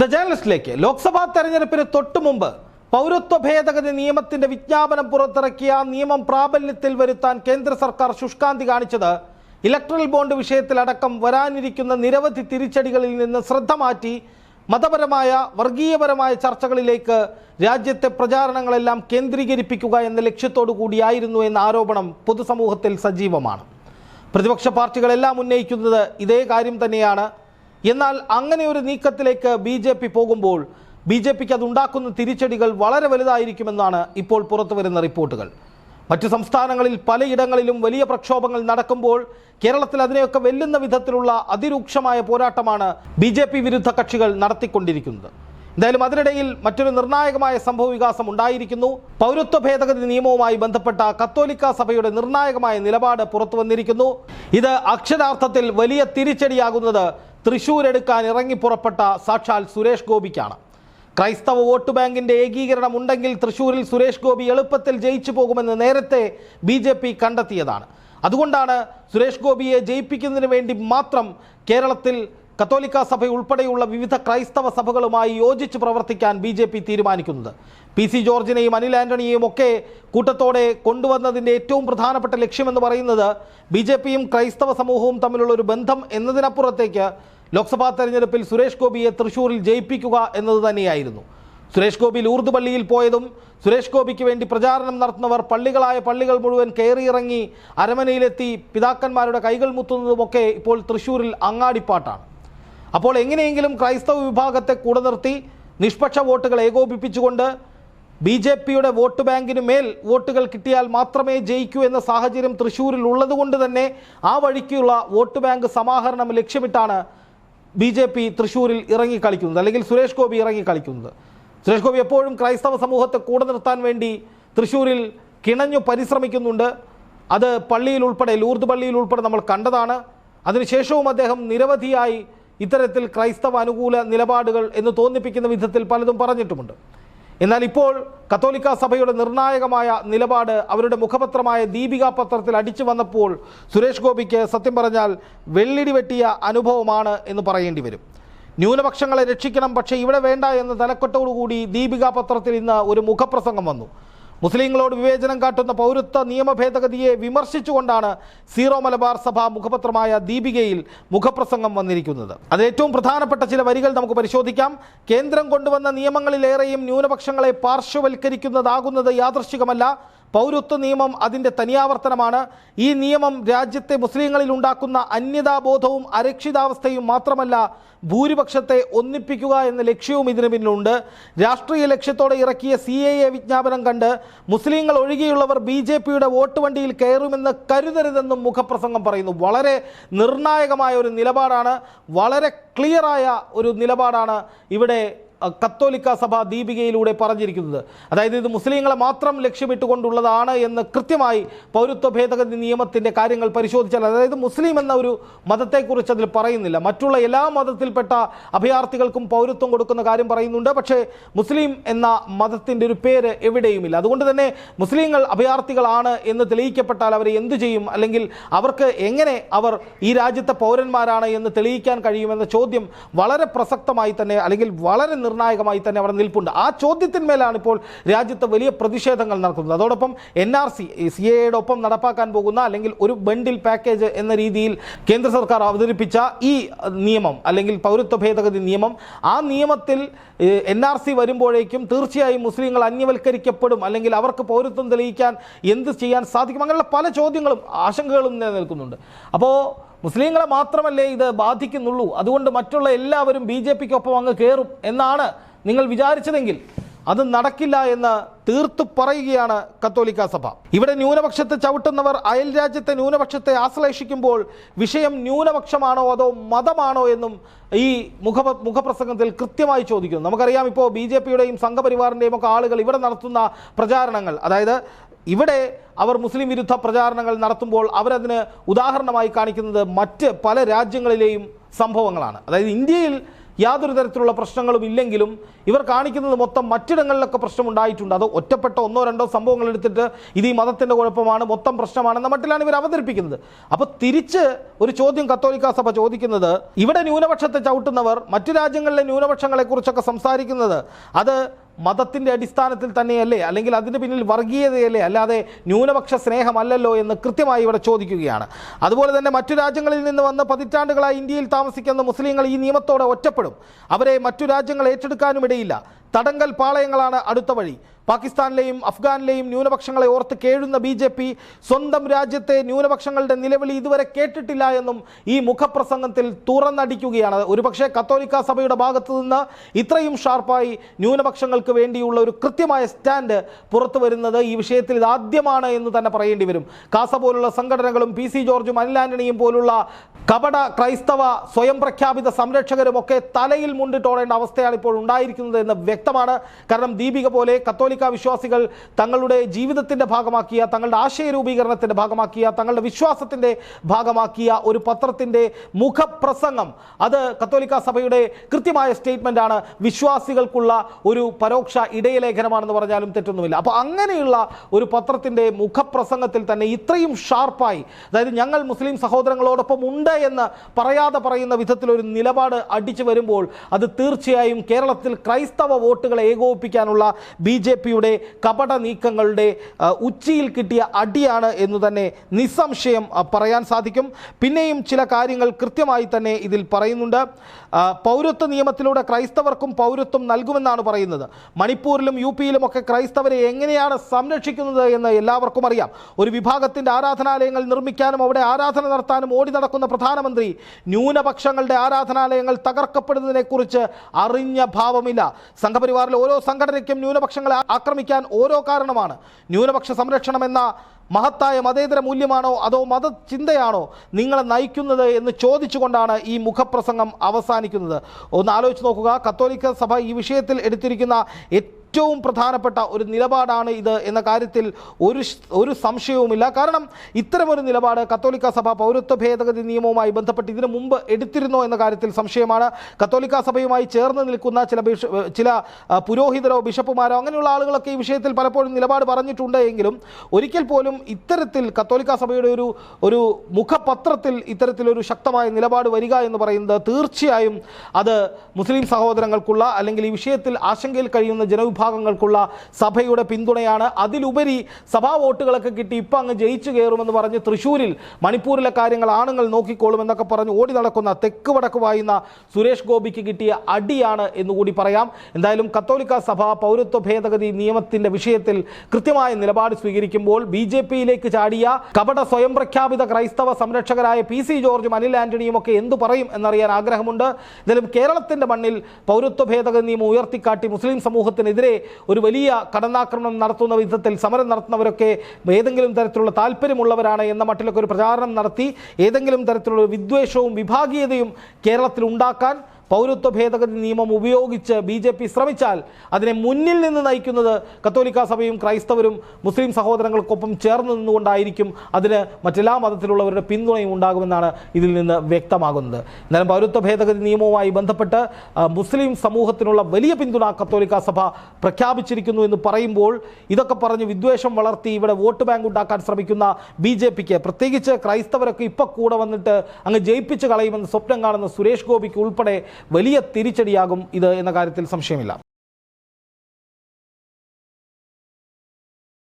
The ജേണലിസ്റ്റിലേക്ക് Lok Sabha തെരഞ്ഞെടുപ്പിന് തൊട്ടു മുമ്പ് പൗരത്വ ഭേദഗതി നിയമത്തിന്റെ വിജ്ഞാപനം പുറത്തിറക്കിയ നിയമം പ്രാബല്യത്തിൽ വരുത്താൻ കേന്ദ്ര സർക്കാർ ശുഷ്കാന്തി കാണിച്ചത് ഇലക്ട്രൽ ബോണ്ട് വിഷയത്തിലടക്കം വരാനിരിക്കുന്ന നിരവധി തിരിച്ചടികളിൽ നിന്ന് ശ്രദ്ധ മാറ്റി മതപരമായ വർഗീയപരമായ ചർച്ചകളിലേക്ക് രാജ്യത്തെ പ്രചാരണങ്ങളെല്ലാം കേന്ദ്രീകരിപ്പിക്കുക എന്ന ലക്ഷ്യത്തോടു കൂടിയായിരുന്നു എന്ന ആരോപണം പൊതുസമൂഹത്തിൽ സജീവമാണ്. പ്രതിപക്ഷ പാർട്ടികളെല്ലാം ഉന്നയിക്കുന്നത് ഇതേ കാര്യം തന്നെയാണ്. എന്നാൽ അങ്ങനെ ഒരു നീക്കത്തിലേക്ക് ബി ജെ പി പോകുമ്പോൾ ബി ജെ പിക്ക് അതുണ്ടാക്കുന്ന തിരിച്ചടികൾ വളരെ വലുതായിരിക്കുമെന്നാണ് ഇപ്പോൾ പുറത്തുവരുന്ന റിപ്പോർട്ടുകൾ. മറ്റു സംസ്ഥാനങ്ങളിൽ പലയിടങ്ങളിലും വലിയ പ്രക്ഷോഭങ്ങൾ നടക്കുമ്പോൾ കേരളത്തിൽ അതിനെയൊക്കെ വെല്ലുന്ന വിധത്തിലുള്ള അതിരൂക്ഷമായ പോരാട്ടമാണ് ബി ജെ പി വിരുദ്ധ കക്ഷികൾ നടത്തിക്കൊണ്ടിരിക്കുന്നത്. എന്തായാലും അതിനിടയിൽ മറ്റൊരു നിർണായകമായ സംഭവ വികാസം ഉണ്ടായിരിക്കുന്നു. പൗരത്വ ഭേദഗതി നിയമവുമായി ബന്ധപ്പെട്ട കത്തോലിക്ക സഭയുടെ നിർണായകമായ നിലപാട് പുറത്തു വന്നിരിക്കുന്നു. ഇത് അക്ഷരാർത്ഥത്തിൽ വലിയ തിരിച്ചടിയാകുന്നത് തൃശൂർ എടുക്കാൻ ഇറങ്ങി പുറപ്പെട്ട സാക്ഷാൽ സുരേഷ് ഗോപിക്കാണ്. ക്രൈസ്തവ വോട്ട് ബാങ്കിന്റെ ഏകീകരണം ഉണ്ടെങ്കിൽ തൃശൂരിൽ സുരേഷ് ഗോപി എളുപ്പത്തിൽ ജയിച്ചു പോകുമെന്ന് നേരത്തെ ബി ജെ പി കണ്ടെത്തിയതാണ്. അതുകൊണ്ടാണ് സുരേഷ് ഗോപിയെ ജയിപ്പിക്കുന്നതിന് വേണ്ടി മാത്രം കേരളത്തിൽ കത്തോലിക്ക സഭ ഉൾപ്പെടെയുള്ള വിവിധ ക്രൈസ്തവ സഭകളുമായി യോജിച്ച് പ്രവർത്തിക്കാൻ ബി ജെ പി തീരുമാനിക്കുന്നത്. പി സി ജോർജിനെയും അനിൽ ആന്റണിയെയും ഒക്കെ കൂട്ടത്തോടെ കൊണ്ടുവന്നതിന്റെ ഏറ്റവും പ്രധാനപ്പെട്ട ലക്ഷ്യമെന്ന് പറയുന്നത് ബി ജെ പിയും ക്രൈസ്തവ സമൂഹവും തമ്മിലുള്ള ഒരു ബന്ധം എന്നതിനപ്പുറത്തേക്ക് ലോക്സഭാ തെരഞ്ഞെടുപ്പിൽ സുരേഷ് ഗോപിയെ തൃശൂരിൽ ജയിപ്പിക്കുക എന്നത് തന്നെയായിരുന്നു. സുരേഷ് ഗോപി ലൂർദ് പള്ളിയിൽ പോയതും സുരേഷ് ഗോപിക്ക് വേണ്ടി പ്രചാരണം നടത്തുന്നവർ പള്ളികളായ പള്ളികൾ മുഴുവൻ കയറിയിറങ്ങി അരമനയിലെത്തി പിതാക്കന്മാരുടെ കൈകൾ മുത്തുന്നതുമൊക്കെ ഇപ്പോൾ തൃശൂരിൽ അങ്ങാടിപ്പാട്ടാണ്. അപ്പോൾ എങ്ങനെയെങ്കിലും ക്രൈസ്തവ വിഭാഗത്തെ കൂടെ നിർത്തി നിഷ്പക്ഷ വോട്ടുകൾ ഏകോപിപ്പിച്ചുകൊണ്ട് ബി ജെ പിയുടെ വോട്ട് ബാങ്കിന് മേൽ വോട്ടുകൾ കിട്ടിയാൽ മാത്രമേ ജയിക്കൂ എന്ന സാഹചര്യം തൃശ്ശൂരിൽ ഉള്ളതുകൊണ്ട് തന്നെ ആ വഴിക്കുള്ള വോട്ട് ബാങ്ക് സമാഹരണം ലക്ഷ്യമിട്ടാണ് ബി ജെ പി തൃശ്ശൂരിൽ ഇറങ്ങിക്കളിക്കുന്നത് അല്ലെങ്കിൽ സുരേഷ് ഗോപി ഇറങ്ങിക്കളിക്കുന്നത് സുരേഷ് ഗോപി എപ്പോഴും ക്രൈസ്തവ സമൂഹത്തെ കൂടെ നിർത്താൻ വേണ്ടി തൃശ്ശൂരിൽ കിണഞ്ഞു പരിശ്രമിക്കുന്നുണ്ട്. അത് പള്ളിയിൽ ഉൾപ്പെടെ ലൂർദ് പള്ളിയിൽ ഉൾപ്പെടെ നമ്മൾ കണ്ടതാണ്. അതിനുശേഷവും അദ്ദേഹം നിരവധിയായി ഇത്തരത്തിൽ ക്രൈസ്തവ അനുകൂല നിലപാടുകൾ എന്ന് തോന്നിപ്പിക്കുന്ന വിധത്തിൽ പലതും പറഞ്ഞിട്ടുമുണ്ട്. എന്നാൽ ഇപ്പോൾ കത്തോലിക്ക സഭയുടെ നിർണായകമായ നിലപാട് അവരുടെ മുഖപത്രമായ ദീപിക പത്രത്തിൽ അടിച്ചു വന്നപ്പോൾ സുരേഷ് ഗോപിക്ക് സത്യം പറഞ്ഞാൽ വെള്ളിടി വെട്ടിയ അനുഭവമാണ് എന്ന് പറയേണ്ടി വരും. ന്യൂനപക്ഷങ്ങളെ രക്ഷിക്കണം പക്ഷേ ഇവിടെ വേണ്ട എന്ന തലക്കെട്ടോടുകൂടി ദീപിക പത്രത്തിൽ ഇന്ന് ഒരു മുഖപ്രസംഗം വന്നു. മുസ്ലിങ്ങളോട് വിവേചനം കാട്ടുന്ന പൗരത്വ നിയമ ഭേദഗതിയെ വിമർശിച്ചുകൊണ്ടാണ് സീറോ മലബാർ സഭ മുഖപത്രമായ ദീപികയിൽ മുഖപ്രസംഗം വന്നിരിക്കുന്നത്. അത് ഏറ്റവും പ്രധാനപ്പെട്ട ചില വരികൾ നമുക്ക് പരിശോധിക്കാം. കേന്ദ്രം കൊണ്ടുവന്ന നിയമങ്ങളിലേറെയും ന്യൂനപക്ഷങ്ങളെ പാർശ്വവൽക്കരിക്കുന്നതാകുന്നത് യാദൃശ്ചികമല്ല. പൗരത്വ നിയമം അതിന്റെ തനിയാവർത്തനമാണ്. ഈ നിയമം രാജ്യത്തെ മുസ്ലിങ്ങളിൽ ഉണ്ടാക്കുന്ന അന്യതാബോധവും അരക്ഷിതാവസ്ഥയും മാത്രമല്ല ഭൂരിപക്ഷത്തെ ഒന്നിപ്പിക്കുക എന്ന ലക്ഷ്യവും ഇതിനു പിന്നിലുണ്ട്. രാഷ്ട്രീയ ലക്ഷ്യത്തോടെ ഇറക്കിയ സി എ എ വിജ്ഞാപനം കണ്ട് മുസ്ലിങ്ങൾ ഒഴികെയുള്ളവർ ബി ജെ പിയുടെ വോട്ട് വണ്ടിയിൽ കയറുമെന്ന് കരുതരുതെന്നും മുഖപ്രസംഗം പറയുന്നു. വളരെ നിർണായകമായ ഒരു നിലപാടാണ്. വളരെ ക്ലിയറായ ഒരു നിലപാടാണ് ഇവിടെ കത്തോലിക്ക സഭ ദീപികയിലൂടെ പറഞ്ഞിരിക്കുന്നത്. അതായത് ഇത് മുസ്ലിങ്ങളെ മാത്രം ലക്ഷ്യമിട്ടുകൊണ്ടുള്ളതാണ് എന്ന് കൃത്യമായി പൗരത്വ ഭേദഗതി നിയമത്തിന്റെ കാര്യങ്ങൾ പരിശോധിച്ചാൽ അതായത് മുസ്ലിം എന്ന ഒരു മതത്തെക്കുറിച്ച് അതിൽ പറയുന്നില്ല. മറ്റുള്ള എല്ലാ മതത്തിൽപ്പെട്ട അഭയാർത്ഥികൾക്കും പൗരത്വം കൊടുക്കുന്ന കാര്യം പറയുന്നുണ്ട്. പക്ഷേ മുസ്ലിം എന്ന മതത്തിന്റെ ഒരു പേര് എവിടെയുമില്ല. അതുകൊണ്ട് തന്നെ മുസ്ലിങ്ങൾ അഭയാർത്ഥികളാണ് എന്ന് തെളിയിക്കപ്പെട്ടാൽ അവരെ എന്തു ചെയ്യും? അല്ലെങ്കിൽ അവർക്ക് എങ്ങനെ അവർ ഈ രാജ്യത്തെ പൗരന്മാരാണ് എന്ന് തെളിയിക്കാൻ കഴിയുമെന്ന ചോദ്യം വളരെ പ്രസക്തമായി തന്നെ അല്ലെങ്കിൽ വളരെ നിർണായകമായി തന്നെ അവിടെ നിൽപ്പുണ്ട്. ആ ചോദ്യത്തിന്മേലാണ് ഇപ്പോൾ രാജ്യത്ത് വലിയ പ്രതിഷേധങ്ങൾ നടക്കുന്നത്. അതോടൊപ്പം എൻ ആർ സി സി എയുടെ ഒപ്പം നടപ്പാക്കാൻ പോകുന്ന അല്ലെങ്കിൽ ഒരു ബണ്ടിൽ പാക്കേജ് എന്ന രീതിയിൽ കേന്ദ്ര സർക്കാർ അവതരിപ്പിച്ച ഈ നിയമം അല്ലെങ്കിൽ പൗരത്വ ഭേദഗതി നിയമം ആ നിയമത്തിൽ എൻ ആർ സി വരുമ്പോഴേക്കും തീർച്ചയായും മുസ്ലിങ്ങൾ അന്യവൽക്കരിക്കപ്പെടും അല്ലെങ്കിൽ അവർക്ക് പൗരത്വം തെളിയിക്കാൻ എന്ത് ചെയ്യാൻ സാധിക്കും? അങ്ങനെയുള്ള പല ചോദ്യങ്ങളും ആശങ്കകളും നിലനിൽക്കുന്നുണ്ട്. അപ്പോൾ മുസ്ലിങ്ങളെ മാത്രമല്ലേ ഇത് ബാധിക്കുന്നുള്ളൂ. അതുകൊണ്ട് മറ്റുള്ള എല്ലാവരും ബി ജെ പിക്കൊപ്പം അങ്ങ് കയറും എന്നാണ് നിങ്ങൾ വിചാരിച്ചതെങ്കിൽ അത് നടക്കില്ല എന്ന് തീർത്തു പറയുകയാണ് കത്തോലിക്ക സഭ. ഇവിടെ ന്യൂനപക്ഷത്തെ ചവിട്ടുന്നവർ അയൽ രാജ്യത്തെ ന്യൂനപക്ഷത്തെ ആശ്ലേഷിക്കുമ്പോൾ വിഷയം ന്യൂനപക്ഷമാണോ അതോ മതമാണോ എന്നും ഈ മുഖ മുഖപ്രസംഗത്തിൽ കൃത്യമായി ചോദിക്കുന്നു. നമുക്കറിയാം ഇപ്പോൾ ബി ജെ പിയുടെയും സംഘപരിവാറിന്റെയും ഒക്കെ ആളുകൾ ഇവിടെ നടത്തുന്ന പ്രചാരണങ്ങൾ. അതായത് ഇവിടെ അവർ മുസ്ലിം വിരുദ്ധ പ്രചാരണങ്ങൾ നടത്തുമ്പോൾ അവരതിന് ഉദാഹരണമായി കാണിക്കുന്നത് മറ്റ് പല രാജ്യങ്ങളിലെയും സംഭവങ്ങളാണ്. അതായത് ഇന്ത്യയിൽ യാതൊരു തരത്തിലുള്ള പ്രശ്നങ്ങളും ഇല്ലെങ്കിലും ഇവർ കാണിക്കുന്നത് മൊത്തം മറ്റിടങ്ങളിലൊക്കെ പ്രശ്നമുണ്ടായിട്ടുണ്ട്. അത് ഒറ്റപ്പെട്ട ഒന്നോ രണ്ടോ സംഭവങ്ങൾ എടുത്തിട്ട് ഇത് ഈ മതത്തിന്റെ കുഴപ്പമാണ് മൊത്തം പ്രശ്നമാണെന്ന മട്ടിലാണ് ഇവർ അവതരിപ്പിക്കുന്നത്. അപ്പോൾ തിരിച്ച് ഒരു ചോദ്യം കത്തോലിക്കാ സഭ ചോദിക്കുന്നത് ഇവിടെ ന്യൂനപക്ഷത്തെ ചവിട്ടുന്നവർ മറ്റു രാജ്യങ്ങളിലെ ന്യൂനപക്ഷങ്ങളെക്കുറിച്ചൊക്കെ സംസാരിക്കുന്നത് അത് മതത്തിന്റെ അടിസ്ഥാനത്തിൽ തന്നെയല്ലേ? അല്ലെങ്കിൽ അതിന്റെ പിന്നിൽ വർഗീയതയല്ലേ? അല്ലാതെ ന്യൂനപക്ഷ സ്നേഹമല്ലല്ലോ എന്ന് കൃത്യമായി ഇവിടെ ചോദിക്കുകയാണ്. അതുപോലെ തന്നെ മറ്റു രാജ്യങ്ങളിൽ നിന്ന് വന്ന് പതിറ്റാണ്ടുകളായി ഇന്ത്യയിൽ താമസിക്കുന്ന മുസ്ലിങ്ങൾ ഈ നിയമത്തോടെ ഒറ്റപ്പെടും. അവരെ മറ്റു രാജ്യങ്ങൾ ഏറ്റെടുക്കാനും ഇടയില്ല തടങ്കൽ പാളയങ്ങളാണ് അടുത്ത വഴി. പാകിസ്ഥാനിലെയും അഫ്ഗാനിലെയും ന്യൂനപക്ഷങ്ങളെ ഓർത്ത് കേഴുന്ന ബി ജെ പി സ്വന്തം രാജ്യത്തെ ന്യൂനപക്ഷങ്ങളുടെ നിലവിളി ഇതുവരെ കേട്ടിട്ടില്ല എന്നും ഈ മുഖപ്രസംഗത്തിൽ തുറന്നടിക്കുകയാണ്. ഒരുപക്ഷെ കത്തോലിക്ക സഭയുടെ ഭാഗത്തു നിന്ന് ഇത്രയും ഷാർപ്പായി ന്യൂനപക്ഷങ്ങൾക്ക് വേണ്ടിയുള്ള ഒരു കൃത്യമായ സ്റ്റാൻഡ് പുറത്തു വരുന്നത് ഈ വിഷയത്തിൽ ഇതാദ്യമാണ് എന്ന് തന്നെ പറയേണ്ടി വരും. കാസ പോലുള്ള സംഘടനകളും പി സി ജോർജും അനിൽ ആന്റണിയും പോലുള്ള കപട ക്രൈസ്തവ സ്വയം പ്രഖ്യാപിത സംരക്ഷകരും ഒക്കെ തലയിൽ മുണ്ടിട്ടോടേണ്ട അവസ്ഥയാണ് ഇപ്പോൾ ഉണ്ടായിരിക്കുന്നത് എന്ന് വ്യക്തമാണ്. കാരണം ദീപിക പോലെ കത്തോലിക്ക വിശ്വാസികൾ തങ്ങളുടെ ജീവിതത്തിന്റെ ഭാഗമാക്കിയ തങ്ങളുടെ ആശയ രൂപീകരണത്തിന്റെ ഭാഗമാക്കിയ തങ്ങളുടെ വിശ്വാസത്തിന്റെ ഭാഗമാക്കിയ ഒരു പത്രത്തിന്റെ മുഖപ്രസംഗം. അത് കത്തോലിക്ക സഭയുടെ കൃത്യമായ സ്റ്റേറ്റ്മെന്റാണ് വിശ്വാസികൾക്കുള്ള ഒരു പരോക്ഷ ഇടയലേഖനമാണെന്ന് പറഞ്ഞാലും തെറ്റൊന്നുമില്ല. അപ്പോൾ അങ്ങനെയുള്ള ഒരു പത്രത്തിന്റെ മുഖപ്രസംഗത്തിൽ തന്നെ ഇത്രയും ഷാർപ്പായി അതായത് ഞങ്ങൾ മുസ്ലിം സഹോദരങ്ങളോടൊപ്പം ഉണ്ട് എന്ന് പറയാതെ പറയുന്ന വിധത്തിലൊരു നിലപാട് അടിച്ചു വരുമ്പോൾ അത് തീർച്ചയായും കേരളത്തിൽ ക്രൈസ്തവ വോട്ടുകളെ ഏകോപിപ്പിക്കാനുള്ള ബി ജെ പിയുടെ കപട നീക്കങ്ങളുടെ ഉച്ചയിൽ കിട്ടിയ അടിയാണ് എന്ന് തന്നെ നിസ്സംശയം പറയാൻ സാധിക്കും. പിന്നെയും ചില കാര്യങ്ങൾ കൃത്യമായി തന്നെ ഇതിൽ പറയുന്നുണ്ട്. പൗരത്വ നിയമത്തിലൂടെ ക്രൈസ്തവർക്കും പൗരത്വം നൽകുമെന്നാണ് പറയുന്നത്. മണിപ്പൂരിലും യു പിയിലുമൊക്കെ ക്രൈസ്തവരെ എങ്ങനെയാണ് സംരക്ഷിക്കുന്നത് എന്ന് എല്ലാവർക്കും അറിയാം. ഒരു വിഭാഗത്തിന്റെ ആരാധനാലയങ്ങൾ നിർമ്മിക്കാനും അവിടെ ആരാധന നടത്താനും ഓടി നടക്കുന്ന പ്രധാനമന്ത്രി ന്യൂനപക്ഷങ്ങളുടെ ആരാധനാലയങ്ങൾ തകർക്കപ്പെടുന്നതിനെക്കുറിച്ച് അറിഞ്ഞ ഭാവമില്ല. സംഘപരിവാറിലെ ഓരോ സംഘടനയ്ക്കും ന്യൂനപക്ഷങ്ങളെ ആക്രമിക്കാൻ ഓരോ കാരണമാണ്. ന്യൂനപക്ഷ സംരക്ഷണം എന്ന മഹത്തായ മതേതര മൂല്യമാണോ അതോ മതചിന്തയാണോ നിങ്ങളെ നയിക്കുന്നത് എന്ന് ചോദിച്ചുകൊണ്ടാണ് ഈ മുഖപ്രസംഗം അവസാനിക്കുന്നത്. ഒന്ന് ആലോചിച്ച് നോക്കുക കത്തോലിക്ക സഭ ഈ വിഷയത്തിൽ എടുത്തിരിക്കുന്ന ഏറ്റവും പ്രധാനപ്പെട്ട ഒരു നിലപാടാണ് ഇത് എന്ന കാര്യത്തിൽ ഒരു ഒരു സംശയവുമില്ല. കാരണം ഇത്തരമൊരു നിലപാട് കത്തോലിക്ക സഭ പൗരത്വ ഭേദഗതി നിയമവുമായി ബന്ധപ്പെട്ട് ഇതിനു മുമ്പ് എടുത്തിരുന്നോ എന്ന കാര്യത്തിൽ സംശയമാണ്. കത്തോലിക്ക സഭയുമായി ചേർന്ന് നിൽക്കുന്ന ചില ചില പുരോഹിതരോ ബിഷപ്പുമാരോ അങ്ങനെയുള്ള ആളുകളൊക്കെ ഈ വിഷയത്തിൽ പലപ്പോഴും നിലപാട് പറഞ്ഞിട്ടുണ്ട് എങ്കിലും ഒരിക്കൽ പോലും ഇത്തരത്തിൽ കത്തോലിക്ക സഭയുടെ ഒരു ഒരു മുഖപത്രത്തിൽ ഇത്തരത്തിലൊരു ശക്തമായ നിലപാട് വരിക എന്ന് പറയുന്നത് തീർച്ചയായും അത് മുസ്ലിം സഹോദരങ്ങൾക്കുള്ള അല്ലെങ്കിൽ ഈ വിഷയത്തിൽ ആശങ്കയിൽ കഴിയുന്ന ജനവിഭാഗങ്ങൾക്കുള്ള സഭയുടെ പിന്തുണയാണ്. അതിലുപരി സഭാ വോട്ടുകളൊക്കെ കിട്ടി ഇപ്പം അങ്ങ് ജയിച്ചു കയറുമെന്ന് പറഞ്ഞ് തൃശ്ശൂരിൽ മണിപ്പൂരിലെ കാര്യങ്ങൾ ആണുങ്ങൾ നോക്കിക്കോളും എന്നൊക്കെ പറഞ്ഞ് ഓടി നടക്കുന്ന തെക്ക് വടക്ക് വായുന്ന സുരേഷ് ഗോപിക്ക് കിട്ടിയ അടിയാണ് എന്നുകൂടി പറയാം. എന്തായാലും കത്തോലിക്ക സഭ പൗരത്വ ഭേദഗതി നിയമത്തിന്റെ വിഷയത്തിൽ കൃത്യമായ നിലപാട് സ്വീകരിക്കുമ്പോൾ ബി ജെ പിയിലേക്ക് ചാടിയ കപട സ്വയം പ്രഖ്യാപിത ക്രൈസ്തവ സംരക്ഷകരായ പി സി ജോർജും അനിൽ ആന്റണിയും ഒക്കെ എന്തു പറയും എന്നറിയാൻ ആഗ്രഹമുണ്ട്. എന്തായാലും കേരളത്തിന്റെ മണ്ണിൽ പൗരത്വ ഭേദഗതി നിയമം ഉയർത്തിക്കാട്ടി മുസ്ലിം സമൂഹത്തിനെതിരെ ഒരു വലിയ കടന്നാക്രമണം നടത്തുന്ന വിധത്തിൽ സമരം നടത്തുന്നവരൊക്കെ ഏതെങ്കിലും തരത്തിലുള്ള താല്പര്യമുള്ളവരാണ് എന്ന മട്ടിലൊക്കെ ഒരു പ്രചാരണം നടത്തി ഏതെങ്കിലും തരത്തിലുള്ള വിദ്വേഷവും വിഭാഗീയതയും കേരളത്തിൽ ഉണ്ടാക്കാൻ പൗരത്വ ഭേദഗതി നിയമം ഉപയോഗിച്ച് ബി ജെ പി ശ്രമിച്ചാൽ അതിനെ മുന്നിൽ നിന്ന് നയിക്കുന്നത് കത്തോലിക്ക സഭയും ക്രൈസ്തവരും മുസ്ലിം സഹോദരങ്ങൾക്കൊപ്പം ചേർന്ന് നിന്നുകൊണ്ടായിരിക്കും അതിന് മറ്റെല്ലാ മതത്തിലുള്ളവരുടെ പിന്തുണയും ഉണ്ടാകുമെന്നാണ് ഇതിൽ നിന്ന് വ്യക്തമാകുന്നത്. എന്നാലും പൗരത്വ ഭേദഗതി നിയമവുമായി ബന്ധപ്പെട്ട് മുസ്ലിം സമൂഹത്തിനുള്ള വലിയ പിന്തുണ കത്തോലിക്ക സഭ പ്രഖ്യാപിച്ചിരിക്കുന്നു എന്ന് പറയുമ്പോൾ ഇതൊക്കെ പറഞ്ഞ് വിദ്വേഷം വളർത്തി ഇവിടെ വോട്ട് ബാങ്ക് ഉണ്ടാക്കാൻ ശ്രമിക്കുന്ന ബി ജെ പിക്ക് പ്രത്യേകിച്ച് ക്രൈസ്തവരൊക്കെ ഇപ്പോൾ കൂടെ വന്നിട്ട് അങ്ങ് ജയിപ്പിച്ച് കളയുമെന്ന് സ്വപ്നം കാണുന്ന സുരേഷ് ഗോപിക്ക് ഉൾപ്പെടെ വലിയ തിരിച്ചടിയാകും ഇത് എന്ന കാര്യത്തിൽ സംശയമില്ല.